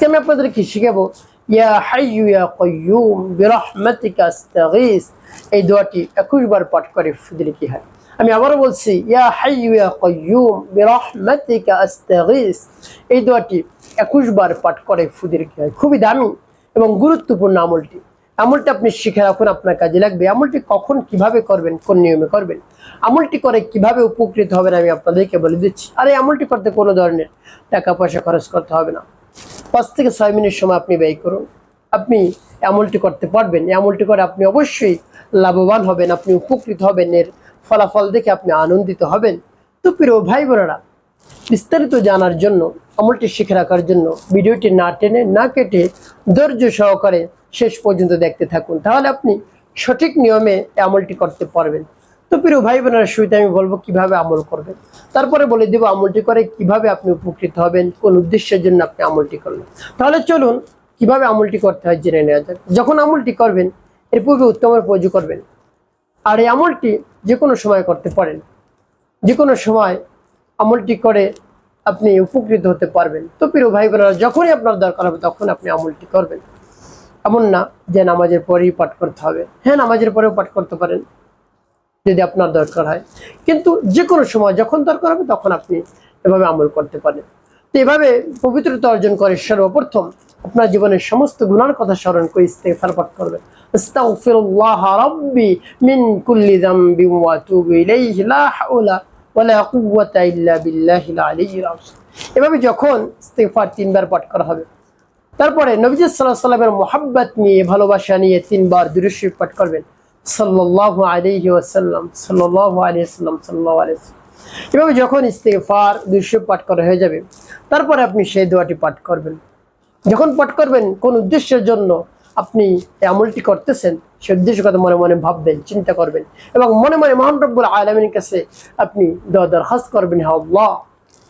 আজকে আমি আপনাদেরকে শিখাবো? ইয়া ইয়া আস্তাগীস। এই দোয়াটি 21 বার পাঠ করে কি হয়? আমি বলছি, ইয়া ইয়া আস্তাগীস। এই দোয়াটি 21 বার পাঠ করে কি হয়? খুবই দামি এবং গুরুত্বপূর্ণ আমলটি। আমলটি আপনি শিখে রাখুন, আপনার কাজে লাগবে। আমলটি কখন কীভাবে করবেন, কোন নিয়মে করবেন, আমলটি করে কীভাবে উপকৃত হবেন আমি আপনাদেরকে বলে দিচ্ছি। আর এই আমলটি করতে কোনো ধরনের টাকা পয়সা খরচ করতে হবে না। পাঁচ থেকে ছয় মিনিট সময় আপনি ব্যয় করুন। আপনি আমলটি করতে পারবেন। এই আমলটি করে আপনি অবশ্যই লাভবান হবেন, আপনি উপকৃত হবেন, এর ফলাফল দেখে আপনি আনন্দিত হবেন। তো প্রিয় ভাই বোনেরা, বিস্তারিত জানার জন্য, আমলটি শিখে রাখার জন্য ভিডিওটি না টেনে, না কেটে ধৈর্য সহকারে শেষ পর্যন্ত দেখতে থাকুন। তাহলে আপনি সঠিক নিয়মে আমলটি করতে পারবেন। তো প্রিয় ভাই বোনেরা শুরুতে আমি বলব কীভাবে আমল করবেন। তারপরে বলে দেবো আমলটি করে কীভাবে আপনি উপকৃত হবেন, কোন উদ্দেশ্যের জন্য আপনি আমলটি করবেন তাহলে চলুন কীভাবে আমলটি করতে হয় জেনে নেওয়া যাক। যখন আমলটি করবেন, এর পূর্বে উত্তমের পর্য করবেন। আর এই আমলটি যে কোনো সময় করতে পারেন। যে কোনো সময় আমলটি করে আপনি উপকৃত হতে পারবেন। তো প্রিয় ভাই বোনেরা যখনই আপনার দরকার হবে তখন আপনি আমলটি করবেন। এমন না যে নামাজের পরেই পাঠ করতে হবে। হ্যাঁ নামাজের পরেও পাঠ করতে পারেন। যদি আপনার দরকার হয়। কিন্তু যে কোনো সময় যখন দরকার হবে তখন আপনি এভাবে আমল করতে পারেন। তো এভাবে পবিত্রতা অর্জন করে সর্বপ্রথম আপনার জীবনের সমস্ত গুণার কথা স্মরণ করে ইস্তেগফার পাঠ করবেন। মিন এভাবে যখন তিনবার পাঠ করা হবে, তারপরে নবীজ সাল্লাহ সাল্লামের মোহাব্বত নিয়ে, ভালোবাসা নিয়ে তিনবার দুরুশরীফ পাঠ করবেন। সাল্লাহ আলাইহি ওয়াসাল্লাম সাল্লাহ আলাইহি সাল্লাম সাল্লাহ আলাইহি এভাবে যখন ইস্তেগফার দুরুশরীফ পাঠ করা হয়ে যাবে, তারপরে আপনি সেই দোয়াটি পাঠ করবেন। যখন পাঠ করবেন, কোন উদ্দেশ্যের জন্য আপনি এই আমলটি করতেছেন সে উদ্দেশ্য কথা মনে মনে ভাববেন, চিন্তা করবেন এবং মনে মনে মহান রব্বুল আলমীর কাছে আপনি দোয়া দরখাস্ত করবেন হ্যাঁ আল্লাহ,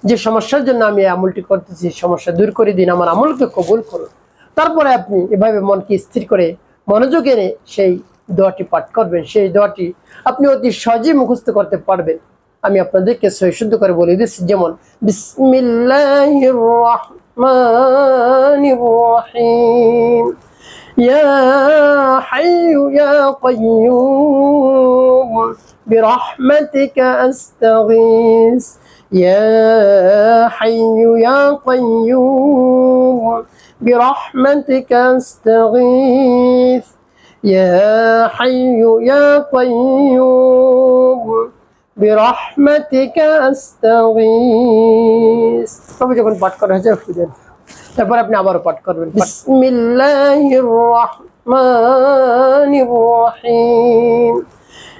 যে সমস্যার জন্য আমি এই আমলটি করতেছি সমস্যা দূর করে দিন, আমার আমলকে কবুল করুন। তারপরে আপনি এভাবে মনকে স্থির করে মনোযোগ এনে সেই দোয়াটি পাঠ করবেন সেই দোয়াটি আপনি অতি সহজেই মুখস্থ করতে পারবেন আমি আপনাদেরকে শুদ্ধ করে বলে দিচ্ছি যেমন বিসমিল্লাহির রহমানির রহিম يا حي يا قيوم برحمتك أستغيث يا حي يا قيوم برحمتك أستغيث يا حي يا قيوم برحمتك أستغيث তবে যখন পাঠ করা হয়েছে খুঁজেন তারপর আপনি আবারও পাঠ করবেন বিসমিল্লাহির রহমানির রহিম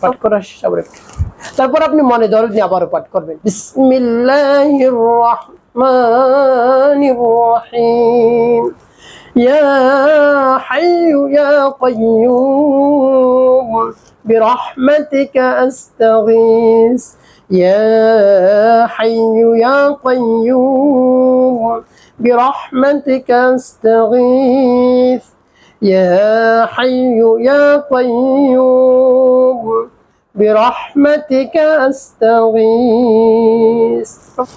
পাঠ করার সাবরে তারপর আপনি মনে দরদ নিয়ে আবারও পাঠ করবেন বিসমিল্লাহির রহমানির রহিম يا حي يا قيوم برحمتك أستغيث يا حي يا قيوم برحمتك أستغيث يا حي يا قيوم برحمتك أستغيث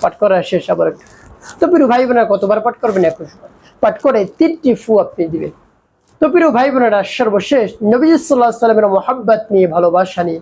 পাঠ করা শেষ আবার একটু। তো প্রিয় ভাই বোনেরা কতবার পাঠ করবেন এখন পাঠ করে তিনটি ফু আপনি দিবেন তো প্রিয় ভাই বোনেরা সর্বশেষ নবী সাল্লাহ সাল্লামের মোহাব্বত নিয়ে ভালোবাসা নিয়ে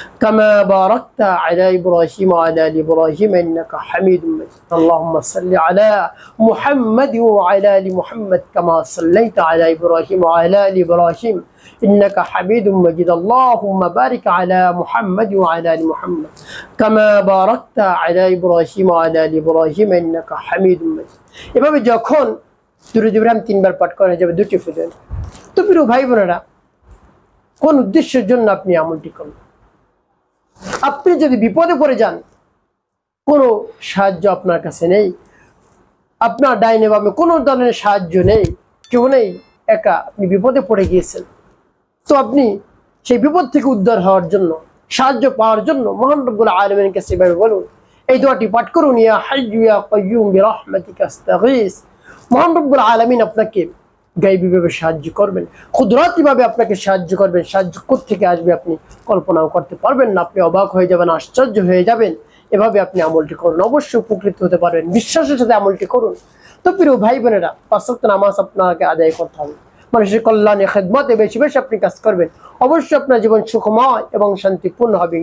كما باركت على إبراهيم وعلى آل إبراهيم إنك حميد مجيد اللهم صل على محمد وعلى آل محمد كما صليت على إبراهيم وعلى آل إبراهيم إنك حميد مجيد اللهم بارك على محمد وعلى آل محمد كما باركت على إبراهيم وعلى آل إبراهيم إنك حميد مجيد এভাবে যখন দুরুদ ইব্রাহিম তিনবার পাঠ করা যাবে দুটি ফুলেন তো প্রিয় ভাই বোনেরা কোন উদ্দেশ্যের জন্য আপনি আমলটি করুন আপনি যদি বিপদে পড়ে যান, কোনো সাহায্য আপনার কাছে নেই। আপনার ডাইনে বামে কোনো ধরনের সাহায্য নেই, কেউ নেই, একা আপনি বিপদে পড়ে গিয়েছেন। তো আপনি সেই বিপদ থেকে উদ্ধার হওয়ার জন্য, সাহায্য পাওয়ার জন্য মহান রব্বুল আলমের কাছে এভাবে বলুন, এই দোয়াটি পাঠ করুন, ইয়া হাইয়ু কাইয়ুম বিরহমাতিকা আস্তাগীস। মহান রব্বুল আলামিন আপনাকে গাইবীভাবে সাহায্য করবেন। ক্ষুদ্রাতিভাবে আপনাকে সাহায্য করবেন। সাহায্য থেকে আসবে আপনি কল্পনাও করতে পারবেন না। আপনি অবাক হয়ে যাবেন, আশ্চর্য হয়ে যাবেন। এভাবে আপনি আমলটি করুন। অবশ্যই উপকৃত হতে পারবেন। বিশ্বাসের সাথে আমলটি করুন। তো প্রিয় ভাই বোনেরা ওয়াক্ত নামাজ আপনাকে আদায় করতে হবে। মানুষের কল্যাণে খেদমতে বেশি বেশি আপনি কাজ করবেন। অবশ্যই আপনার জীবন সুখময় এবং শান্তিপূর্ণ হবে